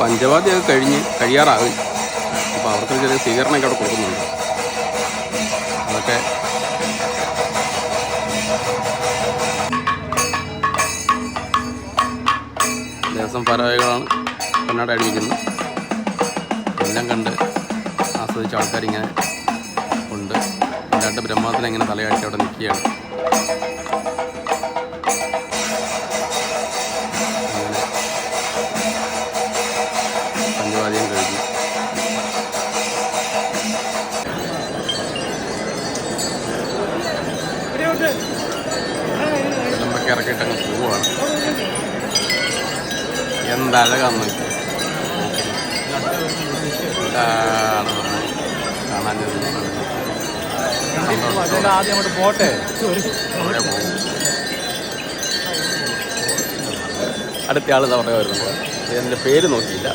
പഞ്ചവാദ്യമൊക്കെ കഴിഞ്ഞ് കഴിയാറാകും അപ്പോൾ അവർക്ക് ചെറിയ സ്വീകരണമൊക്കെ അവിടെ കൊടുക്കുന്നുണ്ട്. അതൊക്കെ ദേവസ്വം ഭാരവാഹികളാണ് കണ്ണാട് അടിക്കുന്നത് എല്ലാം കണ്ട് ആസ്വദിച്ച ആൾക്കാരിങ്ങനെ ഉണ്ട്. രണ്ട് ബ്രഹ്മത്തിന് ഇങ്ങനെ തലയാട്ടി അവിടെ നിൽക്കുകയാണ്. പഞ്ചവാദ്യം കഴിഞ്ഞു വിളമ്പൊക്കെ ഇറക്കിയിട്ട് അങ്ങ് പോവാണ്. എന്തഴകാന്ന് കാണാൻ ആദ്യം അങ്ങോട്ട് പോട്ടെ? അടുത്ത ആൾ തവണ വരുന്നുണ്ട്. എന്റെ പേര് നോക്കിയില്ല.